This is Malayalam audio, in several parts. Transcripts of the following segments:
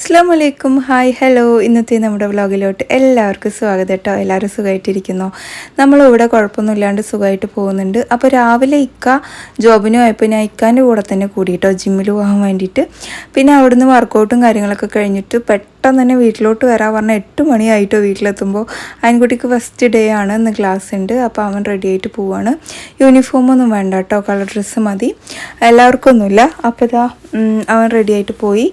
അസ്സാം വലൈക്കും ഹായ് ഹലോ ഇന്നത്തെ നമ്മുടെ വ്ലോഗിലോട്ട് എല്ലാവർക്കും സ്വാഗതം കേട്ടോ. എല്ലാവരും സുഖമായിട്ടിരിക്കുന്നു നമ്മളിവിടെ കുഴപ്പമൊന്നുമില്ലാണ്ട് സുഖമായിട്ട് പോകുന്നുണ്ട്. അപ്പോൾ രാവിലെ ഇക്ക ജോബിന് പോയപ്പോൾ ഞാൻ ഇക്കാന്റെ കൂടെ തന്നെ കൂടി കേട്ടോ ജിമ്മിൽ പോകാൻ വേണ്ടിയിട്ട്. പിന്നെ അവിടുന്ന് വർക്കൗട്ടും കാര്യങ്ങളൊക്കെ കഴിഞ്ഞിട്ട് പെട്ടെന്ന് തന്നെ വീട്ടിലോട്ട് വരാൻ പറഞ്ഞാൽ എട്ട് മണിയായിട്ടോ വീട്ടിലെത്തുമ്പോൾ. അയൻകുട്ടിക്ക് ഫസ്റ്റ് ഡേ ആണ് ഇന്ന് ക്ലാസ് ഉണ്ട്. അപ്പോൾ അവൻ റെഡി ആയിട്ട് പോവാണ്. യൂണിഫോമൊന്നും വേണ്ട കേട്ടോ കളർ ഡ്രസ്സ് മതി. എല്ലാവർക്കൊന്നുമില്ല അപ്പോൾ ഇതാ അവൻ റെഡി ആയിട്ട് പോയി.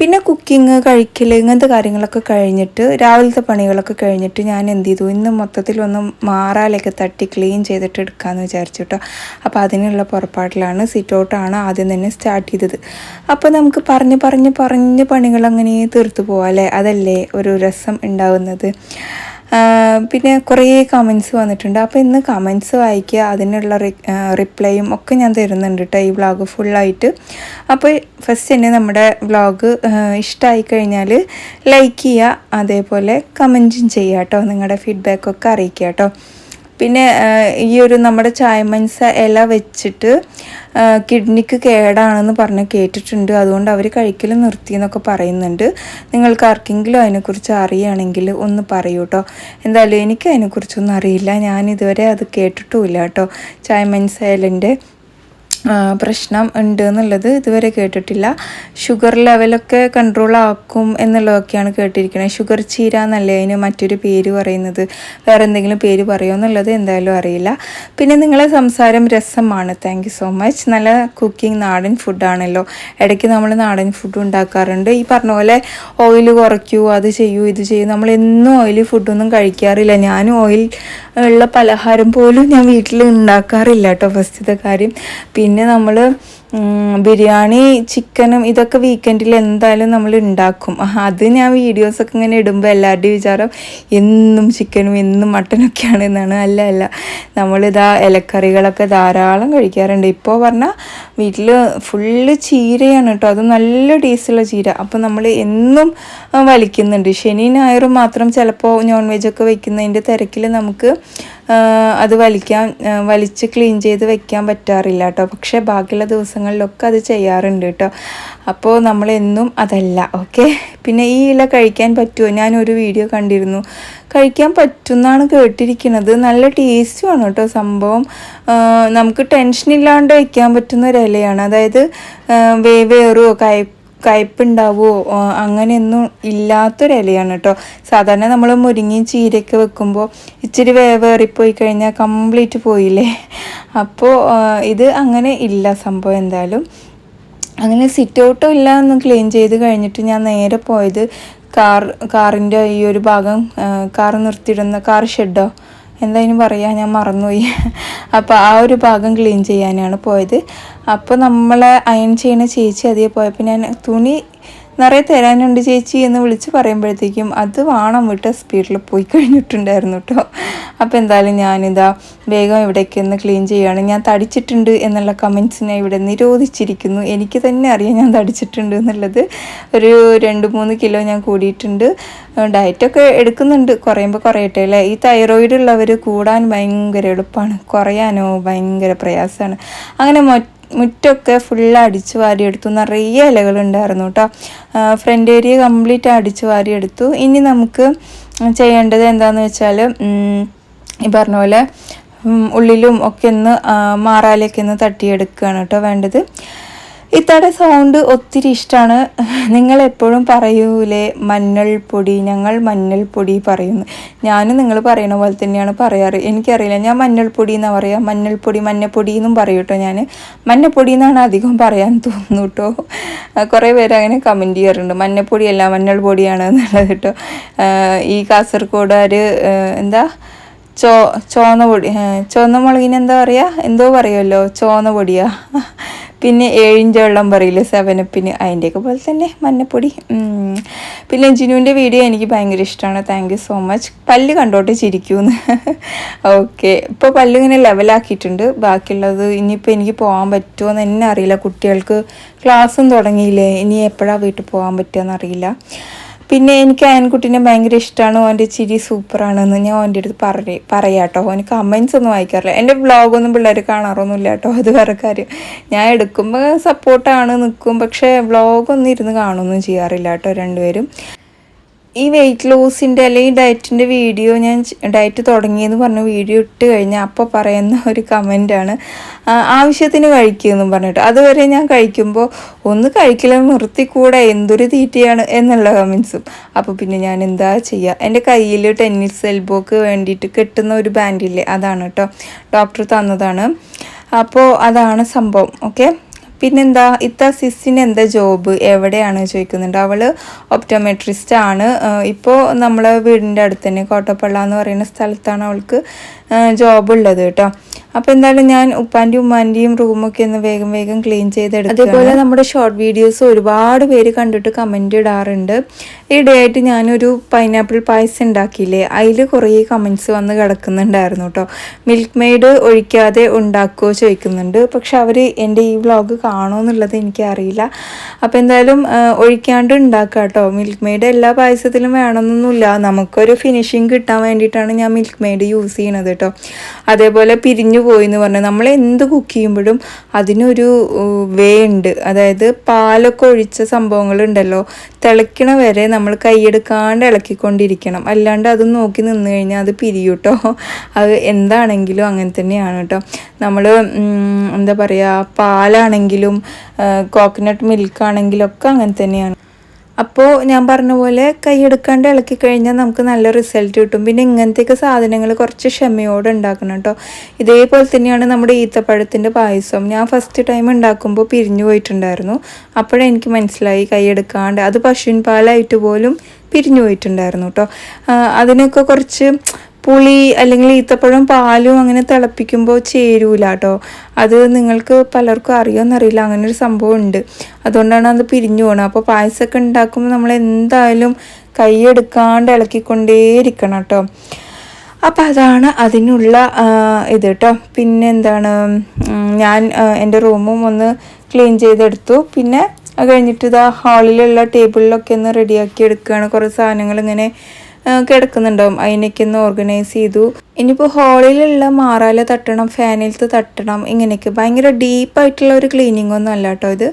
പിന്നെ കുക്കിംഗ് കഴിക്കൽ ഇങ്ങനത്തെ കാര്യങ്ങളൊക്കെ കഴിഞ്ഞിട്ട് രാവിലത്തെ പണികളൊക്കെ കഴിഞ്ഞിട്ട് ഞാൻ എന്ത് ചെയ്തു? ഇന്ന് മൊത്തത്തിൽ ഒന്ന് മാറാലൊക്കെ തട്ടി ക്ലീൻ ചെയ്തിട്ട് എടുക്കാമെന്ന് വിചാരിച്ചു കേട്ടോ അപ്പോൾ അതിനുള്ള പുറപ്പാട്ടിലാണ് സിറ്റ് ഔട്ടാണ് ആദ്യം തന്നെ സ്റ്റാർട്ട് ചെയ്തത്. അപ്പോൾ നമുക്ക് പറഞ്ഞ് പറഞ്ഞ് പറഞ്ഞ് പണികൾ അങ്ങനെ തീർത്തു പോവാം അതല്ലേ ഒരു രസം ഉണ്ടാവുന്നത്. പിന്നെ കുറേ കമൻസ് വന്നിട്ടുണ്ട്. അപ്പോൾ ഇന്ന് കമൻസ് വായിക്കുക അതിനുള്ള റിപ്ലൈയും ഒക്കെ ഞാൻ തരുന്നുണ്ട് കേട്ടോ ഈ വ്ളോഗ് ഫുള്ളായിട്ട് അപ്പോൾ ഫസ്റ്റ് തന്നെ നമ്മുടെ വ്ളോഗ് ഇഷ്ടമായി കഴിഞ്ഞാൽ ലൈക്ക് ചെയ്യുക അതേപോലെ കമന്റും ചെയ്യുക കേട്ടോ നിങ്ങളുടെ ഫീഡ്ബാക്കൊക്കെ അറിയിക്കുക കേട്ടോ പിന്നെ ഈ ഒരു നമ്മുടെ ചായമൻസ ഇല വെച്ചിട്ട് കിഡ്നിക്ക് കേടാണെന്ന് പറഞ്ഞ് കേട്ടിട്ടുണ്ട്. അതുകൊണ്ട് അവർ കഴിക്കൽ നിർത്തി എന്നൊക്കെ പറയുന്നുണ്ട്. നിങ്ങൾക്ക് ആർക്കെങ്കിലും അതിനെക്കുറിച്ച് അറിയുകയാണെങ്കിൽ ഒന്ന് പറയൂ കേട്ടോ എന്തായാലും എനിക്ക് അതിനെക്കുറിച്ചൊന്നും അറിയില്ല. ഞാൻ ഇതുവരെ അത് കേട്ടിട്ടുമില്ല കേട്ടോ ചായമൻസ ഇലന്റെ പ്രശ്നം ഉണ്ട് എന്നുള്ളത് ഇതുവരെ കേട്ടിട്ടില്ല. ഷുഗർ ലെവലൊക്കെ കൺട്രോൾ ആക്കും എന്നുള്ളതൊക്കെയാണ് കേട്ടിരിക്കുന്നത്. ഷുഗർ ചീര എന്നല്ലേ അതിന് മറ്റൊരു പേര് പറയുന്നത്? വേറെ എന്തെങ്കിലും പേര് പറയുമോ എന്നുള്ളത് എന്തായാലും അറിയില്ല. പിന്നെ നിങ്ങളെ സംസാരം രസമാണ്. താങ്ക് സോ മച്ച് നല്ല കുക്കിംഗ് നാടൻ ഫുഡാണല്ലോ ഇടയ്ക്ക് നമ്മൾ നാടൻ ഫുഡ് ഉണ്ടാക്കാറുണ്ട്. ഈ പറഞ്ഞ പോലെ ഓയിൽ കുറയ്ക്കൂ അത് ചെയ്യൂ ഇത് ചെയ്യൂ. നമ്മൾ എന്നും ഓയിൽ ഫുഡൊന്നും കഴിക്കാറില്ല. ഞാനും ഓയിൽ ഉള്ള പലഹാരം പോലും ഞാൻ വീട്ടിൽ ഉണ്ടാക്കാറില്ല കേട്ടോ. ഫസ്റ്റത്തെ കാര്യം. പിന്നെ നമ്മൾ ബിരിയാണി ചിക്കനും ഇതൊക്കെ വീക്കെൻഡിൽ എന്തായാലും നമ്മൾ ഉണ്ടാക്കും അത് ഞാൻ വീഡിയോസൊക്കെ ഇങ്ങനെ ഇടുമ്പോൾ എല്ലാവരുടെയും വിചാരം എന്നും ചിക്കനും എന്നും മട്ടനൊക്കെയാണ് എന്നാണ്. അല്ല അല്ല. നമ്മളിതാ ഇലക്കറികളൊക്കെ ധാരാളം കഴിക്കാറുണ്ട്. ഇപ്പോൾ പറഞ്ഞാൽ വീട്ടിൽ ഫുള്ള് ചീരയാണ് കേട്ടോ. അത് നല്ല ടേസ്റ്റുള്ള ചീര. അപ്പോൾ നമ്മൾ എന്നും വലിക്കുന്നുണ്ട്. ശനി ഞായറും മാത്രം ചിലപ്പോൾ നോൺ വെജൊക്കെ വയ്ക്കുന്നതിന്റെ തിരക്കിൽ നമുക്ക് അത് വലിക്കാൻ വലിച്ച് ക്ലീൻ ചെയ്ത് വെക്കാൻ പറ്റാറില്ല കേട്ടോ പക്ഷേ ബാക്കിയുള്ള ദിവസങ്ങളിലൊക്കെ അത് ചെയ്യാറുണ്ട് കേട്ടോ അപ്പോൾ നമ്മളെന്നും അതല്ല ഓക്കെ? പിന്നെ ഈ ഇല കഴിക്കാൻ പറ്റുമോ ഞാനൊരു വീഡിയോ കണ്ടിരുന്നു. കഴിക്കാൻ പറ്റുമെന്നാണ് കേട്ടിരിക്കുന്നത്. നല്ല ടേസ്റ്റുമാണ് കേട്ടോ സംഭവം. നമുക്ക് ടെൻഷൻ ഇല്ലാണ്ട് വയ്ക്കാൻ പറ്റുന്ന ഒരു ഇലയാണ്. അതായത് വേവേറുമോ കയ്പ് കയ്പുണ്ടാവുമോ അങ്ങനെയൊന്നും ഇല്ലാത്തൊരിലയാണ് കേട്ടോ സാധാരണ നമ്മൾ മുരിങ്ങയും ചീരയൊക്കെ വെക്കുമ്പോൾ ഇച്ചിരി വേവേറിപ്പോയി കഴിഞ്ഞാൽ കംപ്ലീറ്റ് പോയില്ലേ? അപ്പോൾ ഇത് അങ്ങനെ ഇല്ല സംഭവം എന്തായാലും. അങ്ങനെ സിറ്റ് ഔട്ടും ഇല്ല എന്ന് ക്ലീൻ ചെയ്ത് കഴിഞ്ഞിട്ട് ഞാൻ നേരെ പോയത് കാർ കാറിന്റെ ഈ ഒരു ഭാഗം കാർ നിർത്തിയിടുന്ന കാർ ഷെഡോ? എന്തായാലും പറയാ ഞാൻ മറന്നുപോയി. അപ്പോൾ ആ ഒരു ഭാഗം ക്ലീൻ ചെയ്യാനാണ് പോയത്. അപ്പോൾ നമ്മളെ അയൺ ചെയ്യണ ചേച്ചി അതേ പോയപ്പോൾ ഞാൻ തുണി നിറയെ തരാനുണ്ട് ചേച്ചി എന്ന് വിളിച്ച് പറയുമ്പോഴത്തേക്കും അത് വാണം വിട്ട സ്പീഡിൽ പോയി കഴിഞ്ഞിട്ടുണ്ടായിരുന്നു കേട്ടോ അപ്പോൾ എന്തായാലും ഞാനിതാ വേഗം ഇവിടേക്ക് ഒന്ന് ക്ലീൻ ചെയ്യുകയാണ് ഞാൻ തടിച്ചിട്ടുണ്ട് എന്നുള്ള കമൻസിനെ ഇവിടെ നിരോധിച്ചിരിക്കുന്നു. എനിക്ക് തന്നെ അറിയാം ഞാൻ തടിച്ചിട്ടുണ്ട് എന്നുള്ളത്. ഒരു രണ്ട് മൂന്ന് കിലോ ഞാൻ കൂടിയിട്ടുണ്ട്. ഡയറ്റൊക്കെ എടുക്കുന്നുണ്ട്. കുറയുമ്പോൾ കുറയട്ടെ അല്ലേ? ഈ തൈറോയിഡ് ഉള്ളവർ കൂടാൻ ഭയങ്കര എളുപ്പമാണ് കുറയാനോ ഭയങ്കര പ്രയാസമാണ്. അങ്ങനെ മൊ മുറ്റൊക്കെ ഫുള്ള് അടിച്ചു വാരിയെടുത്തു. നിറയെ ഇലകളുണ്ടായിരുന്നു കേട്ടോ ഫ്രണ്ട് ഏരിയ കംപ്ലീറ്റ് അടിച്ചു വാരിയെടുത്തു. ഇനി നമുക്ക് ചെയ്യേണ്ടത് എന്താണെന്ന് വെച്ചാൽ ഈ പറഞ്ഞ പോലെ ഉള്ളിലും ഒക്കെ ഒന്ന് മാറാലൊക്കെ ഒന്ന് തട്ടിയെടുക്കുകയാണ് കേട്ടോ വേണ്ടത്. ഇത്തയുടെ സൗണ്ട് ഒത്തിരി ഇഷ്ടമാണ് നിങ്ങൾ എപ്പോഴും പറയൂലേ മഞ്ഞൾ പൊടി ഞങ്ങൾ മഞ്ഞൾ പൊടി പറയുന്നു. ഞാനും നിങ്ങൾ പറയുന്ന പോലെ തന്നെയാണ് പറയാറ്. എനിക്കറിയില്ല ഞാൻ മഞ്ഞൾപ്പൊടി എന്നാണ് പറയുക മഞ്ഞൾപ്പൊടി മഞ്ഞപ്പൊടി എന്നും പറയും കേട്ടോ ഞാൻ മഞ്ഞപ്പൊടി എന്നാണ് അധികം പറയാൻ തോന്നുന്നു കേട്ടോ. കുറേ പേര് അങ്ങനെ കമന്റ് ചെയ്യാറുണ്ട്. മഞ്ഞപ്പൊടിയല്ല മഞ്ഞൾ പൊടിയാണ് എന്നുള്ളത് കേട്ടോ. ഈ കാസർഗോഡുകാർ എന്താ? ചോ ചോന്ന പൊടി ചുവന്ന മുളകിന് എന്താ പറയുക എന്തോ പറയുമല്ലോ ചോന്ന പൊടിയാ. പിന്നെ ഏഴിന്റെ വെള്ളം പറയില്ലേ സെവനപ്പിന് അതിന്റെയൊക്കെ പോലെ തന്നെ മഞ്ഞപ്പൊടി. പിന്നെ ജിനുവിന്റെ വീഡിയോ എനിക്ക് ഭയങ്കര ഇഷ്ടമാണ് താങ്ക് യു സോ മച്ച് പല്ല് കണ്ടോട്ടെ ചിരിക്കൂന്ന്. ഓക്കെ ഇപ്പോൾ പല്ല് ഇങ്ങനെ ലെവലാക്കിയിട്ടുണ്ട് ബാക്കിയുള്ളത് ഇനിയിപ്പോൾ എനിക്ക് പോകാൻ പറ്റുമോ എന്ന് എന്നെ അറിയില്ല. കുട്ടികൾക്ക് ക്ലാസ്സും തുടങ്ങിയില്ലേ? ഇനി എപ്പോഴാണ് വീട്ടിൽ പോകാൻ പറ്റുക എന്നറിയില്ല പിന്നെ എനിക്ക് ആൻകുട്ടീനെ ഭയങ്കര ഇഷ്ടമാണ് ഓന്റെ ചിരി സൂപ്പറാണെന്ന് ഞാൻ ഓന്റെ അടുത്ത് പറയ പറയാം കേട്ടോ ഓന് കമൻസ് ഒന്നും വായിക്കാറില്ല. എന്റെ വ്ളോഗൊന്നും പിള്ളേർ കാണാറൊന്നുമില്ല കേട്ടോ. അത് വേറെ കാര്യം. ഞാൻ എടുക്കുമ്പോൾ സപ്പോർട്ടാണ് നിൽക്കും പക്ഷേ വ്ളോഗൊന്നും ഇരുന്ന് കാണുകയൊന്നും ചെയ്യാറില്ല കേട്ടോ രണ്ടുപേരും. ഈ വെയിറ്റ് ലോസിന്റെ അല്ലെങ്കിൽ ഡയറ്റിന്റെ വീഡിയോ ഞാൻ ഡയറ്റ് തുടങ്ങിയെന്ന് പറഞ്ഞ വീഡിയോ ഇട്ട് കഴിഞ്ഞാൽ അപ്പോൾ പറയുന്ന ഒരു കമന്റാണ് ആവശ്യത്തിന് കഴിക്കുമെന്നും പറഞ്ഞിട്ട്. അതുവരെ ഞാൻ കഴിക്കുമ്പോൾ ഒന്ന് കഴിക്കല നിർത്തിക്കൂടെ എന്തൊരു തീറ്റയാണ് എന്നുള്ള കമൻസും അപ്പോൾ പിന്നെ ഞാൻ എന്താ ചെയ്യുക എന്റെ കയ്യിൽ ടെന്നീസ് എൽബോക്ക് വേണ്ടിയിട്ട് കെട്ടുന്ന ഒരു ബാൻഡില്ലേ അതാണ് കേട്ടോ ഡോക്ടർ തന്നതാണ്. അപ്പോൾ അതാണ് സംഭവം ഓക്കെ പിന്നെന്താ ഇത്ത സിസിന് എന്താ ജോബ് എവിടെയാണ് ചോദിക്കുന്നുണ്ട്. അവൾ ഒപ്റ്റോമെട്രിസ്റ്റ് ആണ്. ഇപ്പോൾ നമ്മളെ വീടിന്റെ അടുത്ത് തന്നെ കോട്ടപ്പള്ള എന്ന് പറയുന്ന സ്ഥലത്താണ് അവൾക്ക് ജോബ് ഉള്ളത് കേട്ടോ. അപ്പോൾ എന്തായാലും ഞാൻ ഉപ്പാന്റെയും ഉമ്മാന്റെയും റൂമൊക്കെ ഒന്ന് വേഗം വേഗം ക്ലീൻ ചെയ്തെടുക്കും അതേപോലെ നമ്മുടെ ഷോർട്ട് വീഡിയോസ് ഒരുപാട് പേര് കണ്ടിട്ട് കമന്റ് ഇടാറുണ്ട്. ആയിട്ട് ഞാനൊരു പൈനാപ്പിൾ പായസം ഉണ്ടാക്കിയില്ലേ? അതിൽ കുറേ കമന്റ്സ് വന്ന് കിടക്കുന്നുണ്ടായിരുന്നു കേട്ടോ മിൽക്ക് മെയ്ഡ് ഒഴിക്കാതെ ഉണ്ടാക്കുമോ ചോദിക്കുന്നുണ്ട്. പക്ഷെ അവർ എന്റെ ഈ വ്ളോഗ് കാണുമെന്നുള്ളത് എനിക്കറിയില്ല. അപ്പോൾ എന്തായാലും ഒഴിക്കാണ്ട് ഉണ്ടാക്കുക കേട്ടോ മിൽക്ക് മെയ്ഡ് എല്ലാ പായസത്തിലും വേണമെന്നൊന്നുമില്ല. നമുക്കൊരു ഫിനിഷിങ് കിട്ടാൻ വേണ്ടിയിട്ടാണ് ഞാൻ മിൽക്ക് മെയ്ഡ് യൂസ് ചെയ്യണത് കേട്ടോ അതേപോലെ പിരിഞ്ഞു പോയി എന്ന് പറഞ്ഞാൽ നമ്മൾ എന്ത് കുക്ക് ചെയ്യുമ്പോഴും അതിനൊരു വേ ഉണ്ട്. അതായത് പാലൊക്കെ ഒഴിച്ച സംഭവങ്ങളുണ്ടല്ലോ. തിളയ്ക്കണ വരെ നമ്മൾ കൈയെടുക്കാണ്ട് ഇളക്കിക്കൊണ്ടിരിക്കണം. അല്ലാണ്ട് അത് നോക്കി നിന്ന് കഴിഞ്ഞാൽ അത് പിരിയൂട്ടോ അത് എന്താണെങ്കിലും അങ്ങനെ തന്നെയാണ് കേട്ടോ നമ്മൾ എന്താ പറയുക പാലാണെങ്കിലും കോക്കനട്ട് മിൽക്കാണെങ്കിലും ഒക്കെ അങ്ങനെ തന്നെയാണ്. അപ്പോൾ ഞാൻ പറഞ്ഞ പോലെ കൈയെടുക്കാണ്ട് ഇളക്കി കഴിഞ്ഞാൽ നമുക്ക് നല്ല റിസൾട്ട് കിട്ടും. പിന്നെ ഇങ്ങനത്തെയൊക്കെ സാധനങ്ങൾ കുറച്ച് ക്ഷമയോടെ ഉണ്ടാക്കണം കേട്ടോ ഇതേപോലെ തന്നെയാണ് നമ്മുടെ ഈത്തപ്പഴത്തിന്റെ പായസം. ഞാൻ ഫസ്റ്റ് ടൈം ഉണ്ടാക്കുമ്പോൾ പിരിഞ്ഞു പോയിട്ടുണ്ടായിരുന്നു. അപ്പോഴെനിക്ക് മനസ്സിലായി കൈയെടുക്കാണ്ട്. അത് പശുവിൻ പാലായിട്ട് പോലും പിരിഞ്ഞു പോയിട്ടുണ്ടായിരുന്നു കേട്ടോ അതിനൊക്കെ കുറച്ച് പുളി അല്ലെങ്കിൽ ഈത്തപ്പഴം പാലും അങ്ങനെ തിളപ്പിക്കുമ്പോൾ ചേരൂല കേട്ടോ അത് നിങ്ങൾക്ക് പലർക്കും അറിയുമെന്നറിയില്ല അങ്ങനെ ഒരു സംഭവം ഉണ്ട് അതുകൊണ്ടാണ് അത് പിരിഞ്ഞു പോകണം അപ്പോൾ പായസമൊക്കെ ഉണ്ടാക്കുമ്പോൾ നമ്മൾ എന്തായാലും കൈയെടുക്കാണ്ട് ഇളക്കിക്കൊണ്ടേയിരിക്കണം കേട്ടോ അപ്പോൾ അതാണ് അതിനുള്ള ഇത് കേട്ടോ പിന്നെ എന്താണ്? ഞാൻ എന്റെ റൂമും ഒന്ന് ക്ലീൻ ചെയ്തെടുത്തു. പിന്നെ അത് കഴിഞ്ഞിട്ട് ഇതാ ഹാളിലുള്ള ടേബിളിലൊക്കെ ഒന്ന് റെഡിയാക്കി എടുക്കുകയാണ്. കുറേ സാധനങ്ങൾ ഇങ്ങനെ കിടക്കുന്നുണ്ടാവും. അതിനൊക്കെ ഒന്ന് ഓർഗനൈസ് ചെയ്തു. ഇനിയിപ്പോൾ ഹാളിലുള്ള മാറാല തട്ടണം ഫാനിലത്ത് തട്ടണം ഇങ്ങനെയൊക്കെ. ഭയങ്കര ഡീപ്പായിട്ടുള്ള ഒരു ക്ലീനിങ് ഒന്നും അല്ല കേട്ടോ ഇത്.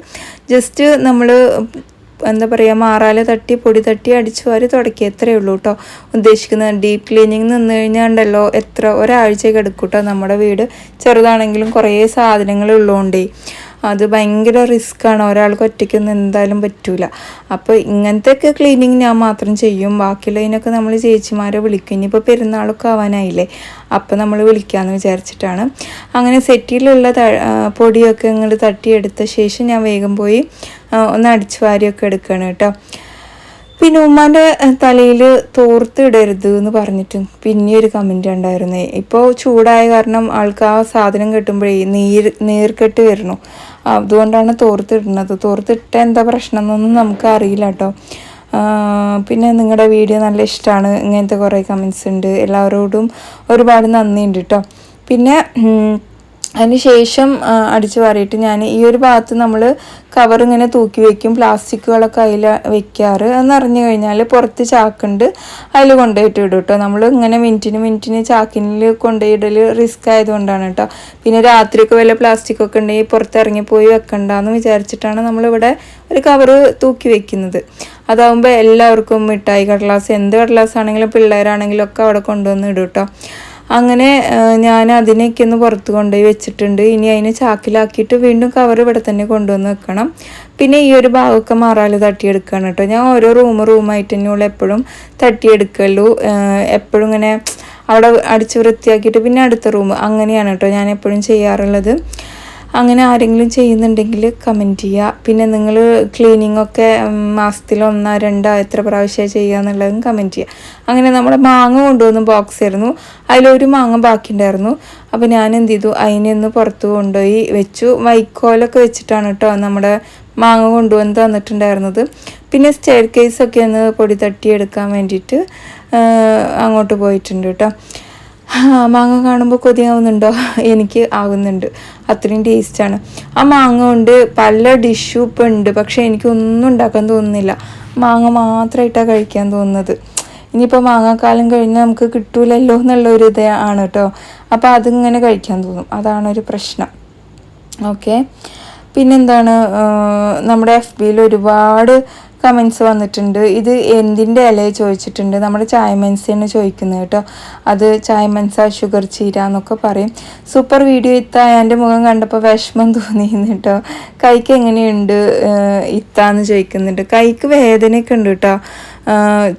ജസ്റ്റ് നമ്മൾ എന്താ പറയുക മാറാല തട്ടി പൊടി തട്ടി അടിച്ചു വാരി തുടക്കി എത്രയേ ഉള്ളൂ കേട്ടോ. ഉദ്ദേശിക്കുന്ന ഡീപ്പ് ക്ലീനിങ് നിന്ന് കഴിഞ്ഞാൽ ഉണ്ടല്ലോ എത്ര ഒരാഴ്ച കിടക്കും കേട്ടോ നമ്മുടെ വീട്. ചെറുതാണെങ്കിലും കുറേ സാധനങ്ങൾ ഉള്ളതുകൊണ്ടേ അത് ഭയങ്കര റിസ്ക്കാണ് ഒരാൾക്ക് ഒറ്റയ്ക്കൊന്നും എന്തായാലും പറ്റൂല. അപ്പോൾ ഇങ്ങനത്തെയൊക്കെ ക്ലീനിങ് ഞാൻ മാത്രം ചെയ്യും. ബാക്കിയുള്ളതിനൊക്കെ നമ്മൾ ചേച്ചിമാരെ വിളിക്കും. ഇനിയിപ്പോൾ പെരുന്നാളൊക്കെ ആവാനായില്ലേ? അപ്പോൾ നമ്മൾ വിളിക്കാമെന്ന് വിചാരിച്ചിട്ടാണ്. അങ്ങനെ സെറ്റിലുള്ള പൊടിയൊക്കെ ഇങ്ങോട്ട് തട്ടിയെടുത്ത ശേഷം ഞാൻ വേഗം പോയി ഒന്ന് അടിച്ചു വാരിയൊക്കെ എടുക്കുകയാണ് കേട്ടോ. പിന്നെ ഉമ്മാന്റെ തലയിൽ തോർത്തിടരുത് എന്ന് പറഞ്ഞിട്ട് പിന്നെ ഒരു കമന്റ് ഉണ്ടായിരുന്നേ. ഇപ്പോൾ ചൂടായ കാരണം ആൾക്ക് ആ സാധനം കിട്ടുമ്പോഴേ നീർ നീർക്കെട്ട് വരണു അതുകൊണ്ടാണ് തോർത്തിടുന്നത്. തോർത്തിട്ട എന്താ പ്രശ്നം എന്നൊന്നും നമുക്ക് അറിയില്ല കേട്ടോ. പിന്നെ നിങ്ങളുടെ വീഡിയോ നല്ല ഇഷ്ടമാണ് ഇങ്ങനത്തെ കുറേ കമൻസ് ഉണ്ട്. എല്ലാവരോടും ഒരുപാട് നന്ദിയുണ്ട് കേട്ടോ. പിന്നെ അതിന് ശേഷം അടിച്ചു വാരിയിട്ട് ഞാൻ ഈ ഒരു ഭാഗത്ത് നമ്മൾ കവർ ഇങ്ങനെ തൂക്കി വെക്കും. പ്ലാസ്റ്റിക്കുകളൊക്കെ അതിൽ വെക്കാറ്. എന്ന് അറിഞ്ഞു കഴിഞ്ഞാൽ പുറത്ത് ചാക്കുണ്ട്. അതിൽ കൊണ്ടുപോയിട്ട് ഇടും കേട്ടോ നമ്മൾ ഇങ്ങനെ മിനിറ്റിന് മിനിറ്റിന് ചാക്കിനിൽ കൊണ്ടുപോയിടൽ റിസ്ക് ആയതുകൊണ്ടാണ് കേട്ടോ പിന്നെ രാത്രിയൊക്കെ വല്ല പ്ലാസ്റ്റിക്കൊക്കെ ഉണ്ടെങ്കിൽ പുറത്തിറങ്ങി പോയി വെക്കണ്ടെന്ന് വിചാരിച്ചിട്ടാണ് നമ്മളിവിടെ ഒരു കവർ തൂക്കി വെക്കുന്നത്. അതാവുമ്പോൾ എല്ലാവർക്കും മിഠായി കടലാസ് എന്ത് കടലാസ് ആണെങ്കിലും പിള്ളേരാണെങ്കിലും ഒക്കെ അവിടെ കൊണ്ടുവന്ന് ഇടും കേട്ടോ അങ്ങനെ ഞാൻ അതിനൊക്കെ ഒന്ന് പുറത്ത് കൊണ്ടുപോയി വെച്ചിട്ടുണ്ട്. ഇനി അതിന് ചാക്കിലാക്കിയിട്ട് വീണ്ടും കവർ ഇവിടെ തന്നെ കൊണ്ടുവന്ന് വെക്കണം. പിന്നെ ഈ ഒരു ഭാഗമൊക്കെ മാറാൽ തട്ടിയെടുക്കുകയാണ് കേട്ടോ. ഞാൻ ഓരോ റൂം റൂമായിട്ട് തന്നെയുള്ള എപ്പോഴും തട്ടിയെടുക്കുള്ളൂ എപ്പോഴും ഇങ്ങനെ അവിടെ അടിച്ച് വൃത്തിയാക്കിയിട്ട് പിന്നെ അടുത്ത റൂം അങ്ങനെയാണ് കേട്ടോ ഞാൻ എപ്പോഴും ചെയ്യാറുള്ളത്. അങ്ങനെ ആരെങ്കിലും ചെയ്യുന്നുണ്ടെങ്കിൽ കമന്റ് ചെയ്യുക. പിന്നെ നിങ്ങൾ ക്ലീനിങ് ഒക്കെ മാസത്തിൽ ഒന്നോ രണ്ടോ എത്ര പ്രാവശ്യം ചെയ്യുക എന്നുള്ളതും കമന്റ് ചെയ്യുക. അങ്ങനെ നമ്മൾ മാങ്ങ കൊണ്ടുവന്ന ബോക്സ് ആയിരുന്നു. അതിലൊരു മാങ്ങ ബാക്കിയുണ്ടായിരുന്നു. അപ്പോൾ ഞാൻ എന്ത് ചെയ്തു? അതിനൊന്ന് പുറത്ത് കൊണ്ടുപോയി വെച്ചു. വൈക്കോലൊക്കെ വെച്ചിട്ടാണ് കേട്ടോ നമ്മുടെ മാങ്ങ കൊണ്ടുവന്ന് തന്നിട്ടുണ്ടായിരുന്നത്. പിന്നെ സ്റ്റെയർ കേസൊക്കെ ഒന്ന് പൊടി തട്ടിയെടുക്കാൻ വേണ്ടിയിട്ട് അങ്ങോട്ട് പോയിട്ടുണ്ട് കേട്ടോ മാങ്ങ കാണുമ്പോൾ കൊതിയാവുന്നുണ്ടോ? എനിക്ക് ആവുന്നുണ്ട്. അത്രയും ടേസ്റ്റാണ് ആ മാങ്ങ കൊണ്ട് പല ഡിഷും ഇപ്പം ഉണ്ട്. പക്ഷേ എനിക്കൊന്നും ഉണ്ടാക്കാൻ തോന്നുന്നില്ല. മാങ്ങ മാത്രമായിട്ടാണ് കഴിക്കാൻ തോന്നുന്നത്. ഇനിയിപ്പോൾ മാങ്ങാക്കാലം കഴിഞ്ഞാൽ നമുക്ക് കിട്ടൂലല്ലോ എന്നുള്ള ഒരു ഇത് ആണ് കേട്ടോ അപ്പോൾ അതിങ്ങനെ കഴിക്കാൻ തോന്നും. അതാണൊരു പ്രശ്നം. ഓക്കെ പിന്നെന്താണ്? നമ്മുടെ എഫ് ബിയിൽ ഒരുപാട് കമൻസ് വന്നിട്ടുണ്ട്. ഇത് എന്തിന്റെ ഇല ചോദിച്ചിട്ടുണ്ട്? നമ്മുടെ ചായ മെൻസാണ് ചോദിക്കുന്നത് കേട്ടോ. അത് ചായ മെൻസ ഷുഗർ ചീര എന്നൊക്കെ പറയും. സൂപ്പർ വീഡിയോ ഇത്ത എന്റെ മുഖം കണ്ടപ്പോൾ വിഷമം തോന്നിയിരുന്നു കേട്ടോ. കൈക്ക് എങ്ങനെയുണ്ട് ഇത്ത ഇത്താന്ന് ചോദിക്കുന്നുണ്ട്. കൈക്ക് വേദനയൊക്കെ ഉണ്ട് കേട്ടോ.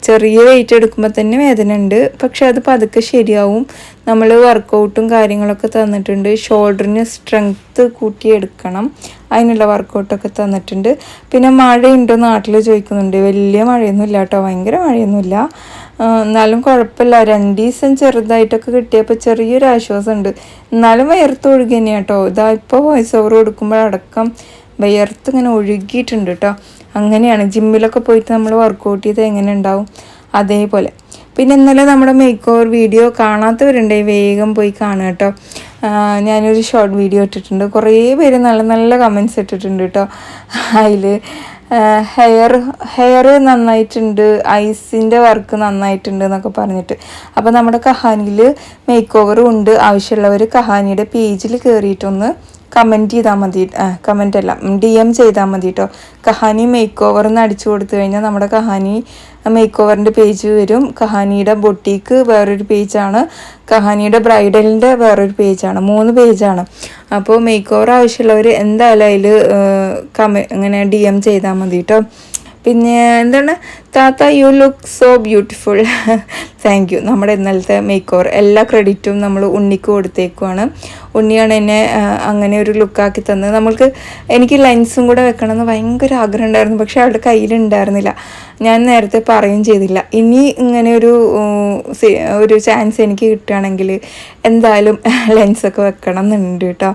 ചെറിയ വെയിറ്റ് എടുക്കുമ്പോൾ തന്നെ വേദന ഉണ്ട്. പക്ഷെ അത് പതുക്കെ ശരിയാവും. നമ്മൾ വർക്കൗട്ടും കാര്യങ്ങളൊക്കെ തന്നിട്ടുണ്ട്. ഷോൾഡറിന് സ്ട്രെങ്ത്ത് കൂട്ടിയെടുക്കണം. അതിനുള്ള വർക്കൗട്ടൊക്കെ തന്നിട്ടുണ്ട്. പിന്നെ മഴയുണ്ടോ നാട്ടിൽ ചോദിക്കുന്നുണ്ട്. വലിയ മഴയൊന്നും ഇല്ല കേട്ടോ. ഭയങ്കര മഴയൊന്നുമില്ല. എന്നാലും കുഴപ്പമില്ല. രണ്ട് ദിവസം ചെറുതായിട്ടൊക്കെ കിട്ടിയപ്പോൾ ചെറിയൊരു ആശ്വാസമുണ്ട്. എന്നാലും വയർത്ത് ഒഴുകി കേട്ടോ. ഇതാ ഇപ്പോൾ വോയിസ് ഓവർ കൊടുക്കുമ്പോഴടക്കം വയർത്ത് ഇങ്ങനെ ഒഴുകിയിട്ടുണ്ട് കേട്ടോ. അങ്ങനെയാണ്. ജിമ്മിലൊക്കെ പോയിട്ട് നമ്മൾ വർക്കൗട്ട് ചെയ്ത് എങ്ങനെ ഉണ്ടാവും? അതേപോലെ. പിന്നെ ഇന്നലെ നമ്മുടെ മേക്ക് ഓവർ വീഡിയോ കാണാത്തവരുണ്ടെങ്കിൽ വേഗം പോയി കാണുക കേട്ടോ. ഞാനൊരു ഷോർട്ട് വീഡിയോ ഇട്ടിട്ടുണ്ട്. കുറേ പേര് നല്ല നല്ല കമൻസ് ഇട്ടിട്ടുണ്ട് കേട്ടോ. അതിൽ ഹെയർ ഹെയർ നന്നായിട്ടുണ്ട് ഐസിന്റെ വർക്ക് നന്നായിട്ടുണ്ട് എന്നൊക്കെ പറഞ്ഞിട്ട്. അപ്പോൾ നമ്മുടെ കഹാനിയിൽ മേക്ക് ഓവറും ഉണ്ട്. ആവശ്യമുള്ളവർ കഹാനിയുടെ പേജിൽ കയറിയിട്ടൊന്ന് കമന്റ് ചെയ്താൽ മതി. കമന്റ് അല്ല. ഡി എം ചെയ്താൽ മതി കേട്ടോ കഹാനി മേക്ക് ഓവർ എന്ന് അടിച്ചു കൊടുത്തു കഴിഞ്ഞാൽ നമ്മുടെ കഹാനി മേക്ക് ഓവറിന്റെ പേജ് വരും. കഹാനിയുടെ ബൊട്ടീക്ക് വേറൊരു പേജാണ് കഹാനിയുടെ ബ്രൈഡലിന്റെ വേറൊരു പേജാണ് മൂന്ന് പേജാണ് അപ്പോൾ മേക്ക് ഓവർ ആവശ്യമുള്ളവർ എന്തായാലും അതിൽ കമ ഇങ്ങനെ ഡി എം ചെയ്താൽ മതി കേട്ടോ പിന്നെ എന്താണ്? താത്ത you look so beautiful thank you നമ്മുടെ ഇന്നലത്തെ മേക്ക് ഓവർ എല്ലാ ക്രെഡിറ്റും നമ്മൾ ഉണ്ണിക്ക് കൊടുത്തേക്കുവാണ്. ഉണ്ണിയാണ് എന്നെ അങ്ങനെ ഒരു ലുക്കാക്കി തന്നത്. നമ്മൾക്ക് എനിക്ക് ലെൻസും കൂടെ വെക്കണമെന്ന് ഭയങ്കര ആഗ്രഹം ഉണ്ടായിരുന്നു. പക്ഷേ അവളുടെ കയ്യിലുണ്ടായിരുന്നില്ല ഞാൻ നേരത്തെ പറയുകയും ചെയ്തില്ല. ഇനി ഇങ്ങനെ ഒരു ഒരു ചാൻസ് എനിക്ക് കിട്ടുകയാണെങ്കിൽ എന്തായാലും ലെൻസൊക്കെ വെക്കണം എന്നുണ്ട് കേട്ടോ.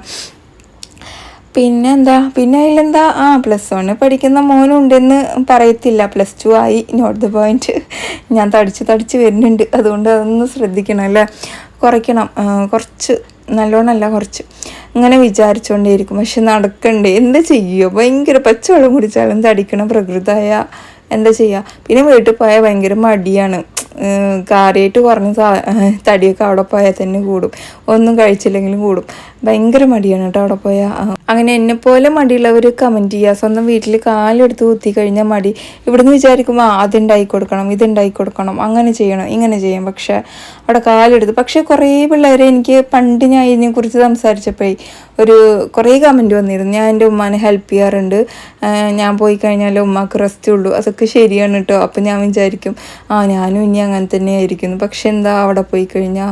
പിന്നെ എന്താ പിന്നെ അതിലെന്താ? ആ പ്ലസ് വണ് പഠിക്കുന്ന മോനുണ്ടെന്ന് പറയത്തില്ല. പ്ലസ് ടു ആയി. നോട്ട് ദ പോയിന്റ് ഞാൻ തടിച്ച് തടിച്ച് വരുന്നുണ്ട്. അതുകൊണ്ട് അതൊന്ന് ശ്രദ്ധിക്കണം അല്ലേ? കുറയ്ക്കണം. കുറച്ച്. നല്ലോണമല്ല കുറച്ച്. ഇങ്ങനെ വിചാരിച്ചുകൊണ്ടേയിരിക്കും പക്ഷെ നടക്കണ്ടേ? എന്താ ചെയ്യുക? ഭയങ്കര പച്ചവെള്ളം കുടിച്ചാലും തടിക്കണം പ്രകൃതമായ എന്താ ചെയ്യുക പിന്നെ വീട്ടിൽ പോയാൽ ഭയങ്കര മടിയാണ്. കാര്യമായിട്ട് കുറഞ്ഞ തടിയൊക്കെ അവിടെ പോയാൽ തന്നെ കൂടും. ഒന്നും കഴിച്ചില്ലെങ്കിലും കൂടും. ഭയങ്കര മടിയാണ് കേട്ടോ അവിടെ പോയാൽ അങ്ങനെ എന്നെപ്പോലെ മടിയുള്ളവർ കമന്റ് ചെയ്യുക. സ്വന്തം വീട്ടിൽ കാലെടുത്ത് കുത്തി കഴിഞ്ഞാൽ മടി. ഇവിടുന്ന് വിചാരിക്കുമ്പോൾ അതുണ്ടാക്കി കൊടുക്കണം ഇതുണ്ടാക്കി കൊടുക്കണം അങ്ങനെ ചെയ്യണം ഇങ്ങനെ ചെയ്യണം പക്ഷേ അവിടെ കാലെടുത്ത് പക്ഷേ കുറേ പിള്ളേരെ എനിക്ക് പണ്ട് ഞാൻ ഇതിനെക്കുറിച്ച് സംസാരിച്ചപ്പോഴേ ഒരു കുറേ കമന്റ് വന്നിരുന്നു. ഞാൻ എന്റെ ഉമ്മാനെ ഹെൽപ്പ് ചെയ്യാറുണ്ട്. ഞാൻ പോയി കഴിഞ്ഞാൽ ഉമ്മാക്ക് റെസ്റ്റ് ഉള്ളൂ. അതൊക്കെ ശരിയാണ് കേട്ടോ. അപ്പം ഞാൻ വിചാരിക്കും ആ ഞാനും ഇനി അങ്ങനെ തന്നെ ആയിരിക്കുന്നു പക്ഷെ എന്താ അവിടെ പോയി കഴിഞ്ഞാൽ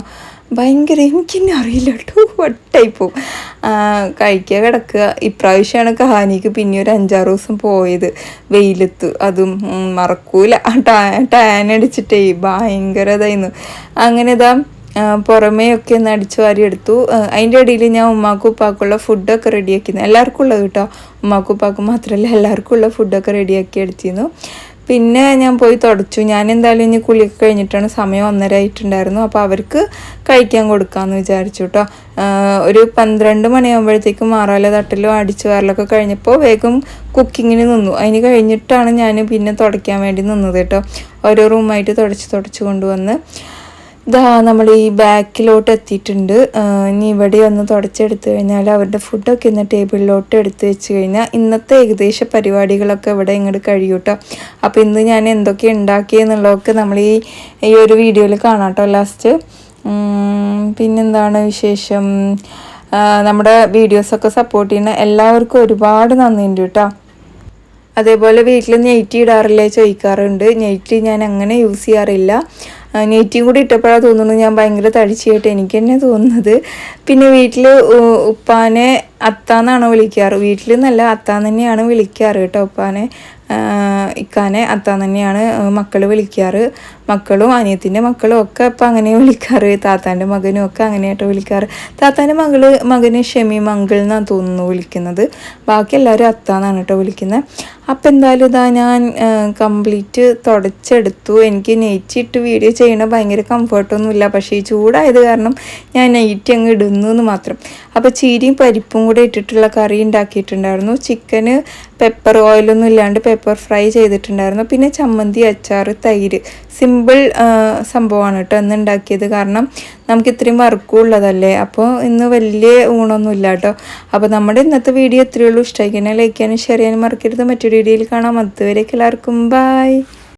ഭയങ്കര എനിക്കെന്നെ അറിയില്ല കേട്ടോ. വട്ടായി പോവും. ആ, കഴിക്കുക കിടക്കുക. ഇപ്രാവശ്യമാണ് കഹാനിക്ക് പിന്നെ ഒരു അഞ്ചാറ് ദിവസം പോയത്. വെയിലത്ത്. അതും മറക്കൂല. ടാ ടാൻ അടിച്ചിട്ടേ ഭയങ്കര ഇതായിരുന്നു. അങ്ങനെ ഇതാ ആ, പുറമേ ഒക്കെ ഒന്ന് അടിച്ചു വാരി എടുത്തു. അതിന്റെ ഇടയിൽ ഞാൻ ഉമ്മാക്കും ഉപ്പാക്കുള്ള ഫുഡൊക്കെ റെഡിയാക്കിയിരുന്നു എല്ലാവർക്കും ഉള്ളത് കേട്ടോ. ഉമ്മാക്കും ഉപ്പാക്കും മാത്രമല്ല എല്ലാവർക്കും ഉള്ള ഫുഡൊക്കെ റെഡിയാക്കി എടുത്തിരുന്നു. പിന്നെ ഞാൻ പോയി തുടച്ചു. ഞാൻ എന്തായാലും ഇനി കുളിയൊക്കെ കഴിഞ്ഞിട്ടാണ് സമയം ഒന്നര ആയിട്ടുണ്ടായിരുന്നു. അപ്പോൾ അവർക്ക് കഴിക്കാൻ കൊടുക്കാമെന്ന് വിചാരിച്ചു കേട്ടോ ഒരു പന്ത്രണ്ട് മണിയാകുമ്പോഴത്തേക്കും മാറാല തട്ടലും അടിച്ചു വാറലൊക്കെ കഴിഞ്ഞപ്പോൾ വേഗം കുക്കിങ്ങിന് നിന്നു. അതിന് കഴിഞ്ഞിട്ടാണ് ഞാൻ പിന്നെ തുടയ്ക്കാൻ വേണ്ടി നിന്നത് കേട്ടോ ഓരോ റൂമായിട്ട് തുടച്ച് തുടച്ച് കൊണ്ടുവന്ന്. ഇതാ നമ്മൾ ഈ ബാക്കിലോട്ട് എത്തിയിട്ടുണ്ട്. ഇനി ഇവിടെ ഒന്ന് തുടച്ചെടുത്തു കഴിഞ്ഞാൽ അവരുടെ ഫുഡൊക്കെ ഇന്ന് ടേബിളിലോട്ട് എടുത്ത് വെച്ച് കഴിഞ്ഞാൽ ഇന്നത്തെ ഏകദേശ പരിപാടികളൊക്കെ ഇവിടെ ഇങ്ങോട്ട് കഴിയും കേട്ടോ അപ്പോൾ ഇന്ന് ഞാൻ എന്തൊക്കെ ഉണ്ടാക്കിയെന്നുള്ളതൊക്കെ നമ്മൾ ഈ ഈ ഒരു വീഡിയോയിൽ കാണാം കേട്ടോ ലാസ്റ്റ് പിന്നെന്താണ് വിശേഷം? നമ്മുടെ വീഡിയോസൊക്കെ സപ്പോർട്ട് ചെയ്യുന്ന എല്ലാവർക്കും ഒരുപാട് നന്ദിയുണ്ട് കേട്ടോ അതേപോലെ വീട്ടിൽ നെയ്റ്റി ഇടാറില്ലേ ചോദിക്കാറുണ്ട്. നെയ്റ്റി ഞാൻ അങ്ങനെ യൂസ് ചെയ്യാറില്ല. ആ, നെയ്റ്റിയും കൂടി ഇട്ടപ്പോഴാണ് തോന്നുന്നത് ഞാൻ ഭയങ്കര തടിച്ചായിട്ട് എനിക്ക് തന്നെ തോന്നുന്നത്. പിന്നെ വീട്ടിൽ ഉപ്പാനെ അത്താന്നാണ് വിളിക്കാറ്? വീട്ടിൽ നിന്നല്ല അത്താന്ന് തന്നെയാണ് വിളിക്കാറ് കേട്ടോ ഉപ്പാനെ. ഇക്കാനെ അത്താൻ തന്നെയാണ് മക്കൾ വിളിക്കാറ്. മക്കളും അനിയത്തിന്റെ മക്കളും ഒക്കെ ഇപ്പം അങ്ങനെ വിളിക്കാറ്. താത്താന്റെ മകനും ഒക്കെ അങ്ങനെയായിട്ട് വിളിക്കാറ്. താത്താന്റെ മകൾ മകന് ഷെമി മംഗൾ എന്നാണ് തോന്നുന്നു വിളിക്കുന്നത്. ബാക്കി എല്ലാവരും അത്താന്നാണ് കേട്ടോ വിളിക്കുന്നത് അപ്പം എന്തായാലും ഇതാ ഞാൻ കംപ്ലീറ്റ് തുടച്ചെടുത്തു. എനിക്ക് നെയ്റ്റിട്ട് വീഡിയോ ചെയ്യണ ഭയങ്കര കംഫർട്ടൊന്നുമില്ല. പക്ഷേ ഈ ചൂടായത് കാരണം ഞാൻ നെയ്റ്റ് അങ്ങ് ഇടുന്നു എന്ന് മാത്രം. അപ്പോൾ ചീരിയും പരിപ്പും കൂടെ ഇട്ടിട്ടുള്ള കറി ഉണ്ടാക്കിയിട്ടുണ്ടായിരുന്നു. ചിക്കന് പെപ്പർ ഓയിലൊന്നും ഇല്ലാണ്ട് പെപ്പർ ഫ്രൈ ചെയ്തിട്ടുണ്ടായിരുന്നു. പിന്നെ ചമ്മന്തി അച്ചാർ തൈര്. സിമ്പിൾ സംഭവമാണ് കേട്ടോ ഇന്ന് ഉണ്ടാക്കിയത്. കാരണം നമുക്ക് ഇത്രയും വർക്കും ഉള്ളതല്ലേ? അപ്പോൾ ഇന്ന് വലിയ ഊണൊന്നും ഇല്ല കേട്ടോ. അപ്പോൾ നമ്മുടെ ഇന്നത്തെ വീഡിയോ ഇത്രയേ ഉള്ളൂ. ഇഷ്ടമായി ലൈക്ക് ചെയ്യാനും ഷെയർ ചെയ്യാനും മറക്കരുത്. മറ്റൊരു വീഡിയോയിൽ കാണാം. അതുവരെ എല്ലാവർക്കും ബൈ